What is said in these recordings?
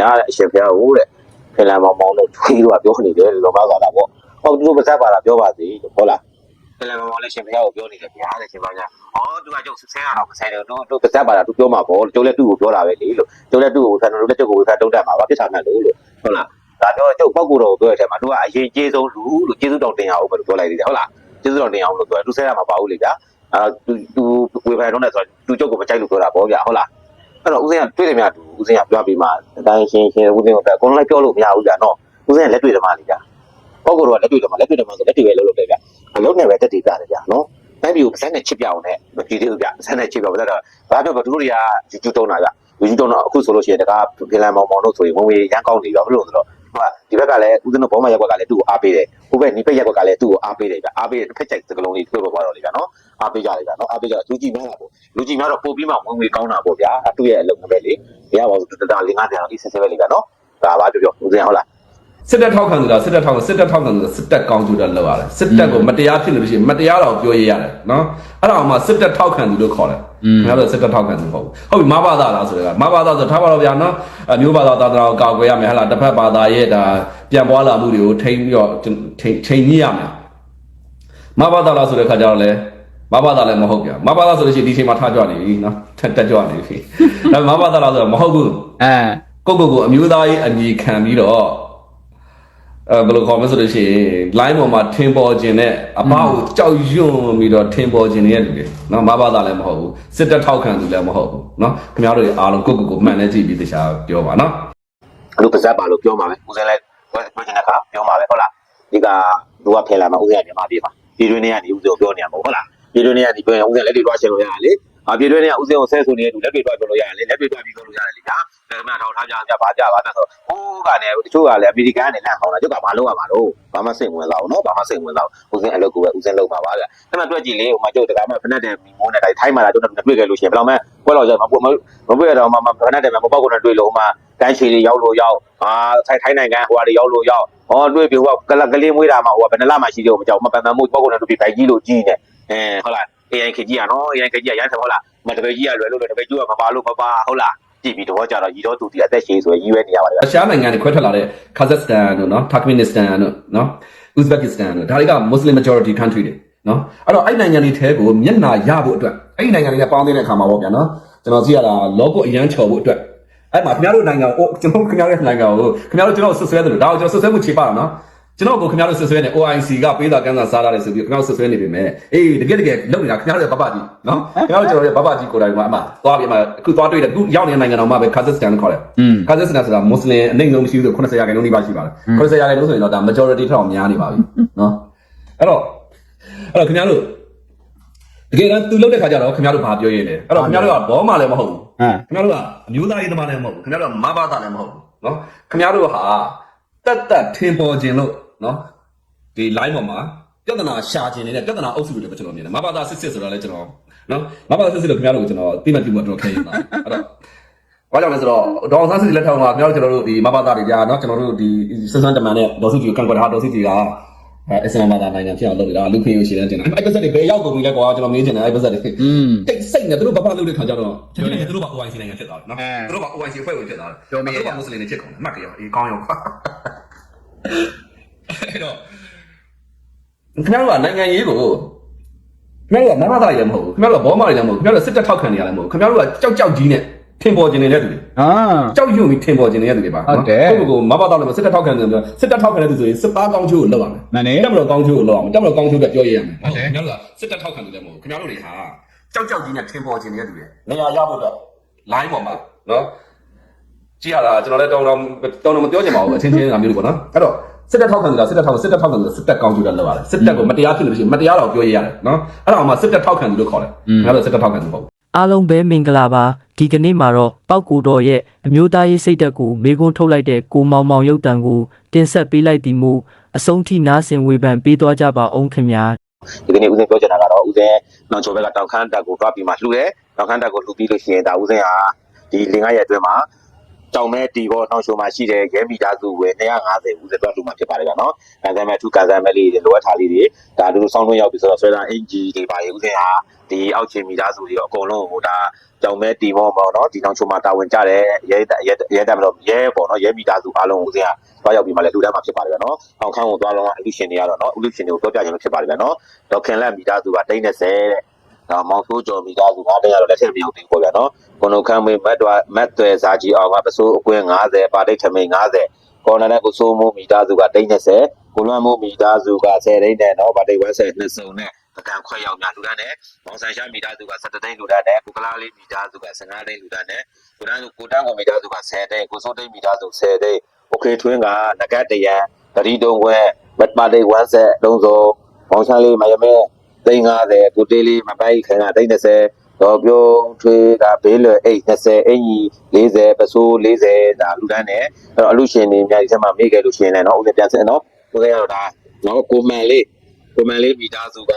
ရားတဲ့အရှင်ဘုရားကိုတဲ့ဖင်လန်မောင်မောင်တို့ထွေးတို့ကပြောနေတယ်လောကသာတာပေါ့ဟုတ်သူတို့ပါဇက်ပါတာပြောပါသေးလို့ဟုတ်လားဖင်လန်မောင်မောင်လည်းရှင်ဘုရားကိုပြောနေတယ်ဘုရားတဲ့ရှင်ဘုရားအော်သူကကျုပ်ဆင်းရတော့မဆိုင်တယ်တို့တို့ပါဇက်ပါတာသူပြောမှာပေါ့ကျုပ်လည်းသူ့ကိုပြောတာပဲလေလို့ကျုပ်လည်းသူ့ကိုဆန်တို့လည်းကျုပ်ကိုဝေဖန်တုံးတက်မှာပါပြစ်ချမယ်လို့လို့ဟုတ်လားဒါပြောကျုပ်ပောက်ကိုတော့ပြောတဲ့အထက်မှာသူကအရင်ကျေးဆုံးလူလို့ကျေးဇူးတော်တင်အောင်ပဲလို့ပြောလိုက်သေးတယ်ဟုတ်လားကျေးဇူးတော်တင်အောင်လို့ပြောတယ်သူဆဲရမှာပါဘူးလေဗျာအာသူသူဝေဖန်တော့တယ်ဆိုတော့သူကျုပ်ကိုမကြိုက်လို့ပြောတာပေါ့ဗျာဟုတ်လား အဲ့တော့ဦးစင်းကတွေ့တယ်များသူဦးစင်းကပြောပြီးမှအတိုင်းရှင်းရှင်းဦးစင်းကိုပဲအကုန်လုံးလိုက်ပြောလို့မရဘူးကြာနော်ဦးစင်းကလက်တွေ့တယ်မှလေကြာပေါ့ကတော့လက်တွေ့တယ်မှလက်တွေ့တယ်မှဆိုလက်တွေ့ပဲလုပ်လို့တယ်ဗျအလုံးနဲ့ပဲတက်တည်ပြတယ်ဗျနော်တိုင်းပြည်ကိုပတ်စံနဲ့ချစ်ပြအောင်နဲ့မကြည့်သေးဘူးဗျပတ်စံနဲ့ချစ်ပြအောင်ဆိုတော့ဘာပြောဘသူတို့တွေကယူကျူတုံးတာဗျယူကျူတုံးတော့အခုဆိုလို့ရှိရင်တကားဖင်လန်မောင်မောင်တို့ဆိုရင်ဝင်ဝေးရန်ကောင်းနေရောဘယ်လိုဆိုတော့ ဟိုကဒီဘက်ကလည်းဦးစင်းတို့ဘောမရက်ကွက်ကလည်းသူ့ကိုအားပေးတယ်ဟိုဘက်နိဖက်ရက်ကွက်ကလည်းသူ့ကိုအားပေးတယ်ဗျအားပေးတဲ့တစ်ဖက်ကြိုက်စကလုံးလေးတွေ့ပေါ်သွားတော့လေဗျနော်အားပေးကြတယ်ဗျနော်အားပေးကြလူကြည့်များတာပေါ့လူကြည့်များတော့ပို့ပြီးမှဝင်ဝေးကောင်းတာပေါ့ဗျာသူ့ရဲ့အလုပ်ပဲလေမရပါဘူးတတလေးငါးတန်းအေးဆက်ဆက်ပဲလေဗျနော်ဒါပါပြောပြောဦးစင်းဟုတ်လား စစ်တပ်ထောက်ခံသူလားစစ်တပ်ထောက်ခံစစ်တပ်ထောက်ခံသူလားစစ်တပ်ကောင်းကျိုးတက်လောက်ရတယ်စစ်တပ်ကိုမတရားဖြစ်လို့ရှိရင်မတရားတော့ပြောရရတယ်နော်အဲ့ဒါအောင်မှစစ်တပ်ထောက်ခံသူလို့ခေါ်တယ်ခင်ဗျားတို့စစ်တပ်ထောက်ခံသူမဟုတ်ဘူးဟုတ်ပြီမဘာသာလားဆိုတော့မဘာသာဆိုထားပါတော့ဗျာနော်အမျိုးဘာသာသာသနာကိုကောက်ွယ်ရမယ်ဟဟလားတစ်ဖက်ဘာသာရဲ့ဒါပြန်ပွားလာမှုတွေကိုထိန်းပြီးတော့ထိန်းထိန်းညှိရမယ်မဘာသာလားဆိုတဲ့ခါကျတော့လေမဘာသာလည်းမဟုတ်ဗျာမဘာသာဆိုလို့ရှိရင်ဒီချိန်မှာထားကြနေပြီနော်ထက်တက်ကြနေပြီဒါမဘာသာလားဆိုတော့မဟုတ်ဘူးအဲကိုကိုကိုအမျိုးသားရေးအညီခံပြီးတော့ အဲဘယ်လိုခေါ်မလဲဆိုလို့ရှိရင် line ပေါ်မှာထင်ပေါ်ခြင်းနဲ့အပကိုကြောက်ရွံ့ပြီးတော့ထင်ပေါ်ခြင်းရဲ့လူတွေနော်မဘာသာလည်းမဟုတ်ဘူးစစ်တပ်ထောက်ခံသူလည်းမဟုတ်ဘူးနော်ခင်ဗျားတို့တွေအားလုံးကိုကိုကိုမှန်လဲကြည့်ပြီးတခြားပြောပါနော်လူပါဇက်ပါလို့ပြောမှာပဲဦးစင်းလည်းပြောပြောချင်တဲ့ခါပြောမှာပဲဟုတ်လားဒီကလူကဖင်လာမှာဦးစင်းကမြန်မာပြည်မှာပြည်တွင်းထဲကနေဦးစင်းကိုပြောနေရမှာဟုတ်လားပြည်တွင်းထဲကနေပြောရင်ဦးစင်းလက်တွေတွားရှင်းလို့ရတယ်လေ အာပြည်တွင်းထဲကဦးစင်းကိုဆဲဆိုနေတဲ့လူလက်တွေတွားပြောလို့ရတယ်လေလက်တွေတွားပြီးပြောလို့ရတယ်လေဒါလည်းမထောက်ထားကြကြပါကြပါနဲ့ဆိုဟိုးကနေတချို့ကလည်းအမေရိကန်ကနေလန့်ခေါင်းတာကျုပ်ကမလုပ်ရမှာတော့ဘာမှစိတ်ဝင်စားဘူးနော်ဘာမှစိတ်ဝင်စားဘူးဦးစင်းအလုပ်ကိုပဲဦးစင်းလုပ်မှာပါဗျအဲ့မှာတွေ့ကြည့်လေဟိုမှာကျုပ်တကမှဖက်နဲ့တယ်မီမိုးနဲ့တိုင်းထိုင်းမှာလာကျုပ်တို့တွေ့ခဲ့လို့ရှိရင်ဘယ်တော့မှပွဲတော်ကြမပွမမပွရတော့မှဖက်နဲ့တယ်မှာပေါ့ကိုနဲ့တွေ့လို့ဟိုမှာတန်းချီတွေရောက်လို့ရောက်အာထိုင်ထိုင်းနိုင်ငံဟိုဟာတွေရောက်လို့ရောက်ဟောတွေ့ပြီဟိုကကလကလေးမွေးတာမှာဟိုကဘယ်နှလမှရှိတယ်မကြောက်မပန်ပန်မှုပေါ့ကုန်တယ်သူဒီဘိုက်ကြီးလို့ကြီးနေအဲဟုတ်လား AI ခကြီးอ่ะနော် AI ခကြီးอ่ะရမ်းတယ်ဟုတ်လားမတပည့်ကြီးอ่ะလွယ်လို့လွယ်တပည့်ကြီးကမပါလို့မပါဟုတ်လားကြည့်ပြီးတော့ကြတော့ရီတော့သူဒီအသက်ရှည်ဆိုရည်ရွယ်နေရပါတယ် ရုရှားနိုင်ငံတွေခွဲထွက်လာတဲ့ Kazakhstan တို့နော် Turkmenistan တို့နော် Uzbekistan တို့ဒါတွေက Muslim majority country တွေနော်အဲ့တော့အဲ့နိုင်ငံတွေထဲကိုမျက်နှာရဖို့အတွက်အဲ့ဒီနိုင်ငံတွေနဲ့ပေါင်းတဲ့အခါမှာပေါ့ဗျာနော်ကျွန်တော်ကြည့်ရတာလောကအရန်ချော်ဖို့အတွက်အဲ့မှာခင်ဗျားတို့နိုင်ငံကိုကျွန်တော်ခင်ဗျားတို့နိုင်ငံကိုခင်ဗျားတို့ကျွန်တော်ဆွဆွဲတယ်လို့ဒါကိုကျွန်တော်ဆွဆွဲမှုခြေပါတော့နော် ကျွန်တော်ကိုခင်ဗျားတို့ဆွဆွဲနေ OIC ကပေးတာကန်းစာစားရတယ်ဆိုပြီးခင်ဗျားတို့ဆွဆွဲနေပြီမဲ့အေးတကယ်တကယ်လုပ်နေတာခင်ဗျားတို့ရဲ့ဘဘကြီးနော်ခင်ဗျားတို့ကျွန်တော်ရဲ့ဘဘကြီးကိုယ်တိုင်ကအမှသွားပြီးအမှအခုသွားတွေ့တယ်အခုရောက်နေတဲ့နိုင်ငံတော်မှာပဲ Kazakhstan လို့ခေါ်တယ်อืมကာဇက်စတန်ဆိုတာမွတ်စလင်အနှိမ့်ဆုံးမရှိဘူးဆို80ရာခိုင်နှုန်းနီးပါးရှိပါတယ်80ရာခိုင်နှုန်းဆိုရင်တော့ဒါ majority ထက်အောင်များနေပါပြီနော်အဲ့တော့အဲ့တော့ခင်ဗျားတို့တကယ်တမ်းသူလုပ်တဲ့ခါကျတော့ခင်ဗျားတို့ဘာပြောရင်းလဲအဲ့တော့ခင်ဗျားတို့ကဘောမှလည်းမဟုတ်ဘူးဟမ်ခင်ဗျားတို့ကအမျိုးသားရေးသမားလည်းမဟုတ်ဘူးခင်ဗျားတို့ကမဘာသာလည်းမဟုတ်ဘူးနော်ခင်ဗျားတို့ဟာ တက်တက်ထင်ပေါ်ခြင်းလို့နော်ဒီ line ပေါ်မှာပြဿနာရှာခြင်းနေတဲ့ပြဿနာအုပ်စုတွေလည်းကျွန်တော်မြင်တယ်မဘာသာစစ်စစ်ဆိုတာလည်းကျွန်တော်နော်မဘာသာစစ်စစ်လို့ခင်ဗျားတို့ကိုကျွန်တော်သိမှတ်ပြုဖို့တော့ခဲရင်ပါအဲ့တော့ဘာကြောင့်လဲဆိုတော့ဒေါအောင်ဆန်းစုကြည်လက်ထက်မှာခင်ဗျားတို့ကျွန်တော်တို့ဒီမဘာသာတွေကြာနော်ကျွန်တော်တို့ဒီစစန်းတမန်နဲ့ဒေါ်စုကြည်ကိုကန့်ကွက်တာဟာဒေါ်စုကြည်က အစ္စလာမ်ဘာသာနိုင်ငံဖြစ်အောင်လုပ်နေတာလူခွင့်ရရှိတဲ့တင်တာအဲ့ပတ်သက်တွေဘယ်ရောက်ကုန်ပြီလဲကွာကျွန်တော်မေးချင်တယ်အဲ့ပတ်သက်တွေอืมတိတ်စိတ်နဲ့သူတို့ဘာဘာလုပ်တဲ့ခါကျတော့ကျွန်တော်တို့က OIC နိုင်ငံဖြစ်သွားတယ်နော်အဲသူတို့က OIC အဖွဲ့ဝင်ဖြစ်သွားတယ်ပြောမေးရသူတို့ကမွတ်စလင်တွေဖြစ်ကုန်တယ်အမှတ်ကြရောအေးကောင်းရောအဲ့တော့ခင်ဗျားတို့ကနိုင်ငံရေးကိုခင်ဗျားတို့ကမဘာသာရေးမဟုတ်ဘူးခင်ဗျားတို့ကဘောမာတွေလည်းမဟုတ်ဘူးခင်ဗျားတို့စစ်တပ်ထောက်ခံနေရတယ်မဟုတ်ဘူးခင်ဗျားတို့ကကြောက်ကြောက်ကြီးနဲ့ ထင်ပေါ်ကျင်နေတဲ့သူတွေအာကြောက်ရွံ့ပြီးထင်ပေါ်ခြင်းနေတဲ့သူတွေပါဟုတ်တယ်ကိုယ့်ကိုယ်ကိုမဘာတော့လည်းစစ်တပ်ထောက်ခံတယ်ပြောစစ်တပ်ထောက်ခံတဲ့သူဆိုရင်စစ်သားကောင်းချိုးကိုလောက်ရမယ်မန်နေတက်မလို့ကောင်းချိုးကိုလောက်အောင်တက်မလို့ကောင်းချိုးကပြောရရမယ်ဟုတ်တယ်ခင်ဗျားတို့ကစစ်တပ်ထောက်ခံတယ်လည်းမဟုတ်ဘူးခင်ဗျားတို့တွေဟာကြောက်ကြောက်ကြီးနဲ့ထင်ပေါ်ခြင်းနေတဲ့သူတွေနေရာရဖို့တော့ line ပေါ်မှာနော်ကြည့်ရတာကျွန်တော်လည်းတောင်းတောင်းတောင်းတော့မပြောချင်ပါဘူးအချင်းချင်းကမျိုးတွေပေါ့နော်အဲ့တော့စစ်တပ်ထောက်ခံတယ်စစ်တပ်ထောက်စစ်တပ်ထောက်ခံတယ်စစ်တပ်ကောင်းချိုးကလောက်ရတယ်စစ်တပ်ကိုမတရားဖြစ်လို့ရှိရင်မတရားတော့ပြောရရတယ်နော်အဲ့ဒါအောင်မှစစ်တပ်ထောက်ခံတယ်လို့ခေါ်တယ်ခင်ဗျားတို့စစ်တပ်ထောက်ခံတယ်မဟုတ်ဘူး အားလုံးပဲမင်္ဂလာပါဒီကနေ့မှာတော့ပောက်ကူတော်ရဲ့အမျိုးသားရေးစိတ်ဓာတ်ကိုမေခွန်းထုတ်လိုက်တဲ့ကိုမောင်မောင်ရုပ်တံကိုတင်ဆက်ပေးလိုက်သည်မူအဆုံးထိနားဆင်ဝေဖန်ပေးသွားကြပါအောင်ခင်ဗျာဒီကနေ့ဦးစင်းပြောချင်တာကတော့ဦးစင်းနောင်ချိုဘက်ကတောင်ခမ်းတက်ကိုတွားပြီးမှလှူတယ်တောင်ခမ်းတက်ကိုလှူပြီးလို့ရှိရင်ဒါဦးစင်းဟာဒီလင်္ကာရဲ့အတွင်းမှာ ကြောင်မဲတီဘောနှောင်းရှိုးမှာရှိတဲ့ရဲမိသားစုဝင်250ဦးစတော့လူမှာဖြစ်ပါတယ်ဗျာနော်ကန်ဆယ်မဲထူကန်ဆယ်မဲလေးတွေလိုအပ်ထားလေးတွေဒါတို့ဆောင်းတွင်းရောက်ပြီဆိုတော့ဆွဲတာအင်ဂျီတွေပါရေဦးစင်ဟာဒီအောက်ခြေမိသားစုတွေအကုန်လုံးဟိုဒါကြောင်မဲတီဘောပေါ့နော်ဒီနှောင်းရှိုးမှာတာဝန်ကြတဲ့ရဲရဲရဲတက်မလို့ရဲပေါ့နော်ရဲမိသားစုအားလုံးဦးစင်ဟာသွားရောက်ပြီးမှလည်းလူတန်းမှာဖြစ်ပါတယ်ဗျာနော်အောင်ခန်းကိုသွားလုံးကအလူရှင်တွေကတော့နော်အလူရှင်တွေကိုပြောပြခြင်းလို့ဖြစ်ပါတယ်ဗျာနော်ဒေါက်ခင်လက်မိသားစုကတိတ်30တဲ့ ဒါမောင်ဆိုးကျော်မိသားစုကတည်းကတော့လက်ထက်မရောက်သေးဘူးပေါ့ဗျာနော် ကိုနိုခမ်းမေးမတ်တော်မတ်သွယ်စာကြီးအောင်ကပစိုးအကွင်း90ပါတိတ်ထမိန်90ကော်နာနဲ့ကိုစိုးမိုးမိသားစုကတိတ်20ကိုလွမ်းမိုးမိသားစုက10တိတ်နဲ့နော်ပါတိတ်ဝက်ဆက်နှစ်စုံနဲ့အကံခွဲရောက်များလူတန်းနဲ့မောင်ဆန်ရှာမိသားစုက17တိတ်လူတန်းနဲ့ကိုကလားလေးမိသားစုက15တိတ်လူတန်းနဲ့ကိုတန်းကိုတန်းကိုမိသားစုက10တိတ်ကိုစိုးတိတ်မိသားစု10တိတ်โอเคထွင်းကနဂတ်တရံတရီတုံခွဲမတ်ပါတိတ်ဝက်ဆက်လုံးစုံမောင်ဆန်လေးမယမဲ 350ကိုတေးလေးမပိုက်ခင်က330တော့ပြုံးထွေးကဘေးလွယ်အိတ်20အင်ကြီး40ပစိုး40ဒါလူတန်းတယ်အဲ့တော့အလူရှင်တွေအများကြီးဆက်မှာမိခဲ့လို့ရှင်လဲနော်ဦးလေးပြန်ဆက်နော်ကိုခဲ့တော့ဒါနော်ကိုမန်လေးကိုမန်လေးမိသားစုက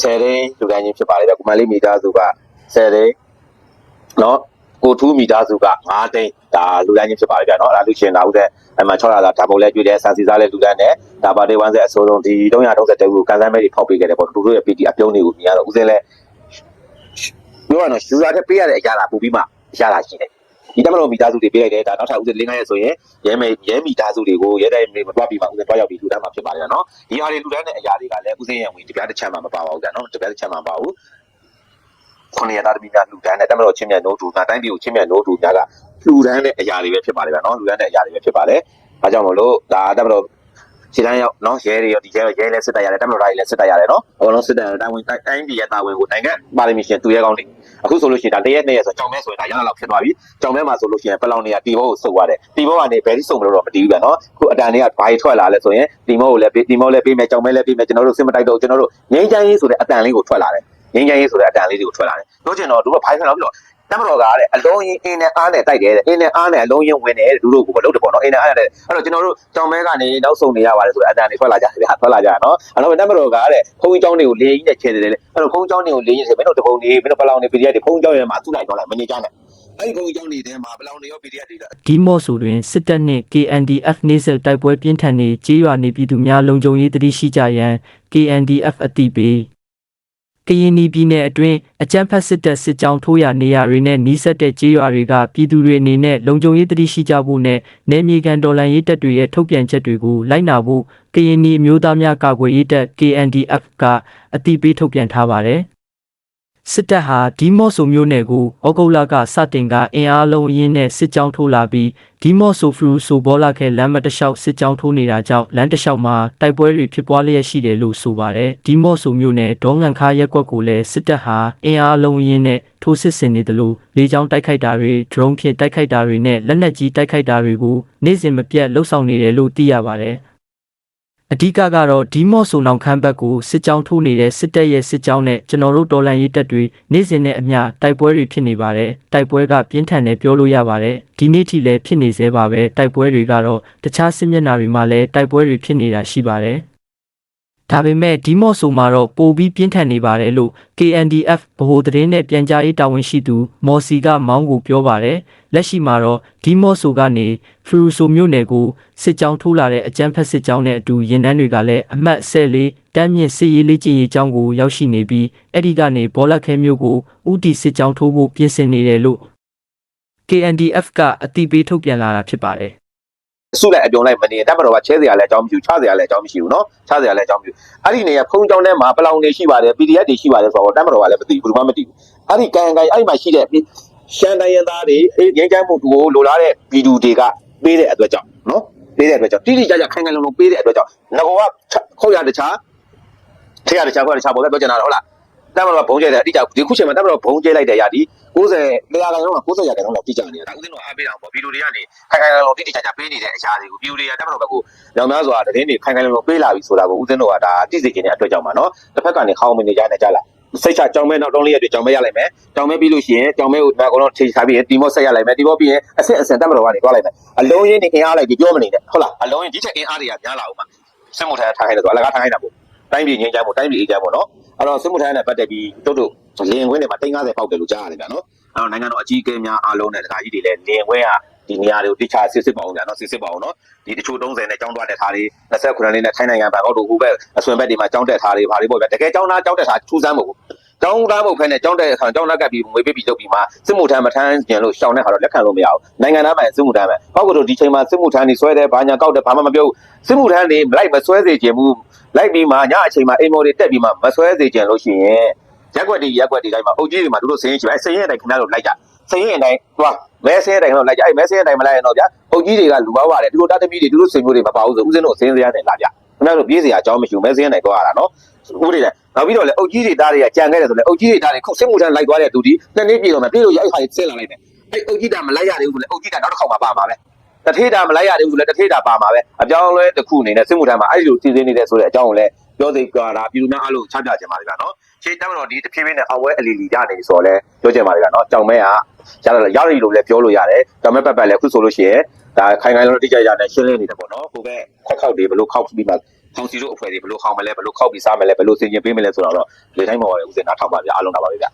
10ရင်းလူတန်းချင်းဖြစ်ပါလေဗျကိုမန်လေးမိသားစုက10ရင်းနော်ကိုထူးမိသားစုက9တိန်း ဒါလူတိုင်းချင်းဖြစ်ပါလေဗျာနော်အဲ့ဒါလူရှင်လာဦးတဲ့အဲ့မှာ600လာဒါပုံလဲကျွေးတဲ့ဆန်စီစားလဲလူတိုင်းနဲ့ဒါပါတေးဝမ်းစက်အစိုးဆုံးဒီ330ကိုကန်ဆန်းမဲတွေဖောက်ပေးခဲ့တယ်ပေါ့သူတို့ရဲ့ PD အပြုံးတွေကိုမြင်ရတော့ဦးစင်းလဲပြောရတော့ယူဇာတက်ပေးရတဲ့အရာလာပူပြီးမှရတာရှိတယ်ဒီတက်မလို့မိသားစုတွေပေးလိုက်တယ်ဒါနောက်ထပ်ဦးစင်းလင်းခိုင်းရဆိုရင်ရဲမဲရဲမိသားစုတွေကိုရဲတိုင်းမတွားပြီးမှဦးစင်းတွားရောက်ပြီးလူတိုင်းမှာဖြစ်ပါလေနော်ဒီဟာတွေလူတိုင်းနဲ့အရာတွေကလည်းဦးစင်းရဲ့ဝင်တပြားတစ်ချက်မှမပါပါဘူးဗျာနော်တပြားတစ်ချက်မှမပါဘူး ခုနှစ်ရသားသမီးများလူတန်းနဲ့တမလို့ချင်းမြတ်နိုးတူငါတိုင်းပြည်ကိုချင်းမြတ်နိုးတူများကလူတန်းတဲ့အရာတွေပဲဖြစ်ပါတယ်ဗျာနော်လူတန်းတဲ့အရာတွေပဲဖြစ်ပါတယ်ဒါကြောင့်မလို့ဒါတမလို့ခြေတန်းရောက်နော်ရဲတွေရောဒီရဲရဲလည်းစစ်တပ်ရတယ်တမလို့ဓာတ်လည်းစစ်တပ်ရတယ်နော်အကုန်လုံးစစ်တပ်တိုင်းဝင်တိုင်းပြည်ရဲ့တာဝန်ကိုနိုင်ငံပါရမီရှင်သူရဲကောင်းတွေအခုဆိုလို့ရှိရင်ဒါတရက်နဲ့ရက်ဆိုကြောင်မဲဆိုရင်ဒါရလာလောက်ဖြစ်သွားပြီကြောင်မဲမှာဆိုလို့ရှိရင်ပလောင်တွေကတီဘောကိုစုပ်သွားတယ်တီဘောကနေဘယ်ထိစုပ်မလို့တော့မတည်ဘူးဗျာနော်အခုအတန်တွေကဘာကြီးထွက်လာလဲဆိုရင်တီမောကိုလည်းပေးတီမောလည်းပေးမယ်ကြောင်မဲလည်းပေးမယ်ကျွန်တော်တို့စစ်မတိုက်တော့ကျွန်တော်တို့ငိမ့်ချမ်းရေးဆိုတဲ့အတန်လေးကိုထွက်လာတယ် ငိမ့်ချမ်းရေးဆိုတဲ့အတန်လေးတွေကိုထွက်လာတယ်ပြောချင်တော့တို့ကဘာထွက်လာပြီးတော့တမတော်ကတဲ့အလုံးရင်အင်းနဲ့အားနဲ့တိုက်တယ်တဲ့အင်းနဲ့အားနဲ့အလုံးရင်ဝင်တယ်လူတို့ကိုမလုပ်တယ်ပေါ့နော်အင်းနဲ့အားနဲ့အဲ့တော့ကျွန်တော်တို့ကြောင်မဲကနေနောက်ဆုံးနေရပါတယ်ဆိုတဲ့အတန်တွေထွက်လာကြတယ်ဗျာထွက်လာကြတာနော်အဲ့တော့တမတော်ကတဲ့ဘုံကြောင်းတွေကိုလေကြီးနဲ့ချဲတယ်လေအဲ့တော့ဘုံကြောင်းတွေကိုလေကြီးနဲ့မင်းတို့တပုံနေမင်းတို့ပလောင်နေ PDF တွေဘုံကြောင်းရဲ့မှာသူ့လိုက်တော့လိုက်မငြိကြနဲ့အဲ့ဒီဘုံကြောင်းတွေထဲမှာပလောင်တွေရော PDF တွေလည်းဒီမော့ဆိုတွင်စစ်တပ်နှင့် KNDF နေဆက်တိုက်ပွဲပြင်းထန်နေကြေးရွာနေပြည်သူများလုံခြုံရေးတတိရှိကြရန် KNDF အတိပေး ကရင်နီပြည်နယ်အတွင်းအကြမ်းဖက်စစ်တပ်စစ်ကြောင်းထိုးရနေရတွေနဲ့နှီးဆက်တဲ့ကြေးရွာတွေကပြည်သူတွေအနေနဲ့လုံခြုံရေးတတိရှိကြဖို့နဲ့နယ်မြေကန်တော်လှန်ရေးတပ်တွေရဲ့ထုတ်ပြန်ချက်တွေကိုလိုက်နာဖို့ကရင်နီအမျိုးသားများကာကွယ်ရေးတပ် KNDF ကအတိပေးထုတ်ပြန်ထားပါတယ် စစ်တပ်ဟာဒီမော့ဆိုမျိုးနယ်ကိုဩဂုတ်လကစတင်ကအင်အားလုံးအင်းနဲ့စစ်ကြောင်းထိုးလာပြီးဒီမော့ဆိုဖရူဆိုဘောလာခဲလမ်းမတစ်လျှောက်စစ်ကြောင်းထိုးနေတာကြောင့်လမ်းတစ်လျှောက်မှာတိုက်ပွဲတွေဖြစ်ပွားလျက်ရှိတယ်လို့ဆိုပါတယ်ဒီမော့ဆိုမျိုးနယ်ဒေါငန်ခါရက်ကွက်ကိုလည်းစစ်တပ်ဟာအင်အားလုံးအင်းနဲ့ထိုးစစ်ဆင်နေတယ်လို့လေကြောင်းတိုက်ခိုက်တာတွေ drone ဖြင့်တိုက်ခိုက်တာတွေနဲ့လက်နက်ကြီးတိုက်ခိုက်တာတွေကိုနေ့စဉ်မပြတ်လှုပ်ဆောင်နေတယ်လို့သိရပါတယ် အဓိကကတော့ဒီမော့ဆိုနောင်ခမ်းဘက်ကိုစစ်ကြောင်းထိုးနေတဲ့စစ်တပ်ရဲ့စစ်ကြောင်းနဲ့ကျွန်တော်တို့တော်လန်ရေးတပ်တွေနေ့စဉ်နဲ့အမျှတိုက်ပွဲတွေဖြစ်နေပါတယ်တိုက်ပွဲကပြင်းထန်တယ်ပြောလို့ရပါတယ်ဒီနေ့ထိလည်းဖြစ်နေသေးပါပဲတိုက်ပွဲတွေကတော့တခြားစစ်မျက်နှာတွေမှာလည်းတိုက်ပွဲတွေဖြစ်နေတာရှိပါတယ် ဒါပေမဲ့ဒီမော့ဆိုမှာတော့ပိုပြီးပြင်းထန်နေပါတယ်လို့ KNDF ဗဟိုသတင်းနဲ့ပြန်ကြားရေးတာဝန်ရှိသူမော်စီကမောင်းကိုပြောပါတယ်လက်ရှိမှာတော့ဒီမော့ဆိုကနေဖရူဆိုမြို့နယ်ကိုစစ်ကြောင်းထိုးလာတဲ့အကြမ်းဖက်စစ်ကြောင်းနဲ့အတူရင်တန်းတွေကလည်းအမှတ်14တမ်းမြင့်စစ်ရေးလေးကျင့်ရေးကြောင်းကိုရောက်ရှိနေပြီးအဲ့ဒီကနေဘောလခဲမြို့ကိုဥတီစစ်ကြောင်းထိုးဖို့ပြင်ဆင်နေတယ်လို့ KNDF ကအတိပေးထုတ်ပြန်လာတာဖြစ်ပါတယ် စုလိုက်အပြုံလိုက်မနေတမတော်ကချဲစရာလည်းအကြောင်းမရှိဘူးချစရာလည်းအကြောင်းမရှိဘူးနော်ချစရာလည်းအကြောင်းမရှိဘူးအဲ့ဒီနေရာဖုံးကြောင်းထဲမှာပလောင်နေရှိပါတယ် PDF တွေရှိပါတယ်ဆိုတော့တမတော်ကလည်းမသိဘူးဘယ်သူမှမသိဘူးအဲ့ဒီကန်ကန်အဲ့ဒီမှာရှိတဲ့ရှမ်းတိုင်းရင်းသားတွေအေးငင်းကြမ်းမှုကိုလိုလားတဲ့ဗီဒီယိုတွေကပေးတဲ့အတွက်ကြောင့်နော်ပေးတဲ့အတွက်ကြောင့်တိတိကျကျခိုင်ခိုင်လုံလုံပေးတဲ့အတွက်ကြောင့်ငကောကခုတ်ရတခြားထရတခြားခုတ်ရတခြားပေါ်ပဲပြောချင်တာဟုတ်လား တမတော်ကဘုံကျဲတယ်အတိကျဒီခုချိန်မှာတမတော်ဘုံကျဲလိုက်တဲ့ຢာဒီ90နေရာကန်လုံးက90ရာကန်လုံးလောက်တိကျနေတာဒါဥစဉ်တော့အားပေးတာပေါ့ဗီဒီယိုတွေကနေခိုင်ခိုင်လုံလုံတိတိကျကျပေးနေတဲ့အရာတွေကိုဗီဒီယိုတွေကတမတော်ဘက်ကိုညောင်များစွာတည်င်းတွေခိုင်ခိုင်လုံလုံပေးလာပြီဆိုတာကိုဦးသိန်းတော်ကဒါသိစေခြင်းတဲ့အတွက်ကြောင့်ပါနော်တစ်ဖက်ကနေခေါင်းမနေကြနဲ့ကြလားစိတ်ချကြောင်မဲနောက်တုံးလေးရက်တွေကြောင်မဲရလိုက်မယ်ကြောင်မဲပြီးလို့ရှိရင်ကြောင်မဲကိုဒီမှာကတော့ထိချပြီးရင်တီမော့ဆက်ရလိုက်မယ်တီမော့ပြီးရင်အစစ်အစင်တက်မတော်ကနေတွားလိုက်မယ်အလုံးရင်းနေအင်အားလိုက်ပြီးပြောမနေနဲ့ဟုတ်လားအလုံးရင်းဒီချက်အင်အားတွေကများလာအောင်ပါစစ်မှုထမ်းထားခိုင်းတယ်ဆိုအလကားထားခိုင်းတာပေါ့တိုင်းပြည်ငင်းကြမ်းပေါ့တိုင်းပြည်အေးကြမ်းပေါ့နော် အဲ့တော့စစ်မှုထမ်းနဲ့ပတ်သက်ပြီးတို့တို့လင်ခွင်းတွေမှာ350ပေါက်တယ်လို့ကြားရတယ်ဗျာနော်အဲ့တော့နိုင်ငံတော်အကြီးအကဲများအားလုံးနဲ့တခါကြီးတွေလည်းလင်ဝဲကဒီနေရာတွေကိုတခြားစစ်စစ်ပါအောင်ဗျာနော်စစ်စစ်ပါအောင်နော်ဒီတချို့30နဲ့ကြောင်းသွားတဲ့ထားတွေ29လေးနဲ့ထိုင်းနိုင်ငံဘန်ကောက်တို့ဟိုဘက်အဆွန်ဘက်တွေမှာကြောင်းတက်ထားတွေဘာတွေပေါ့ဗျာတကယ်ကြောင်းသားကြောင်းတက်ထားထူးဆန်းမဟုတ်ဘူး ကြောင်းသားမဟုတ်ဖက်နဲ့ကြောင်းတဲ့အခါကြောင်းလက်ကပ်ပြီးငွေပေးပြီးလုပ်ပြီးမှစစ်မှုထမ်းမထမ်းကျင်လို့ရှောင်တဲ့ခါတော့လက်ခံလို့မရဘူးနိုင်ငံသားမှစစ်မှုထမ်းပဲပေါ့ကတော့ဒီချိန်မှာစစ်မှုထမ်းတွေဆွဲတယ်ဘာညာကောက်တယ်ဘာမှမပြောဘူးစစ်မှုထမ်းတွေလိုက်မဆွဲစေချင်ဘူးလိုက်ပြီးမှညအချိန်မှာအိမ်မော်တွေတက်ပြီးမှမဆွဲစေချင်လို့ရှိရင်ရက်ွက်တွေရက်ွက်တွေတိုင်းမှာအုပ်ကြီးတွေမှာတို့တို့စင်းရင်ရှိပဲအဲစင်းရင်တိုင်းခင်ဗျားတို့လိုက်ကြစင်းရင်တိုင်းသွားမဲစင်းရင်တိုင်းတော့လိုက်ကြအဲမဲစင်းရင်တိုင်းမလိုက်ရင်တော့ဗျာအုပ်ကြီးတွေကလူပေါပါတယ်သူတို့တာသမီတွေသူတို့စိန်မျိုးတွေမပါဘူးဆိုဦးစင်းတို့စင်းစရာနဲ့လာကြ ခင်ဗျားတို့ပြေးစရာအကြောင်းမရှိဘူးမဲစင်းရင်တိုင်းသွားရတာနော်ဥပဒေနဲ့နောက်ပြီးတော့လေအုပ်ကြီးတွေသားတွေကကြံခဲ့တယ်ဆိုလေအုပ်ကြီးတွေသားတွေခုစစ်မှုထမ်းလိုက်သွားတဲ့သူဒီနှစ်နှစ်ပြည်တော့မယ်ပြည်လို့ရအဲ့ဟာကြီးဆင်းလာလိုက်တယ်အဲ့အုပ်ကြီးတာမလိုက်ရသေးဘူးဆိုလေအုပ်ကြီးတာနောက်တစ်ခေါက်မှပါမှာပဲတထေးတာမလိုက်ရသေးဘူးဆိုလေတထေးတာပါမှာပဲအပြောင်းလဲတစ်ခုအနေနဲ့စစ်မှုထမ်းမှာအဲ့ဒီလိုစီစဉ်နေတဲ့ဆိုတဲ့အကြောင်းကိုလည်းပြောသိကြတာပြည်သူများအားလုံးချပြချင်ပါတယ်ဗျာနော်ရှေ့တမ်းတော့ဒီတဖြည်းဖြည်းနဲ့အဝဲအလီလီရနေဆိုတော့လဲပြောချင်ပါတယ်ဗျာနော်ကြောင်မဲကရရရရလို့လည်းပြောလို့ရတယ်ကြောင်မဲပတ်ပတ်လည်းခုဆိုလို့ရှိရင် ဒါခိုင်ခိုင်လုံးတိကျကျနဲ့ရှင်းလင်းနေတယ်ပေါ့နော်ကိုပဲခွက်ခောက်တွေဘလို့ခောက်ပြီးမှထောင်စီတို့အဖွဲ့တွေဘလို့ခောက်မလဲဘလို့ခောက်ပြီးစားမလဲဘလို့စင်ကျင်ပေးမလဲဆိုတော့လေတိုင်းပေါ်ဦးစင်နာထောက်ပါဗျာအားလုံးတာပါပဲဗျာ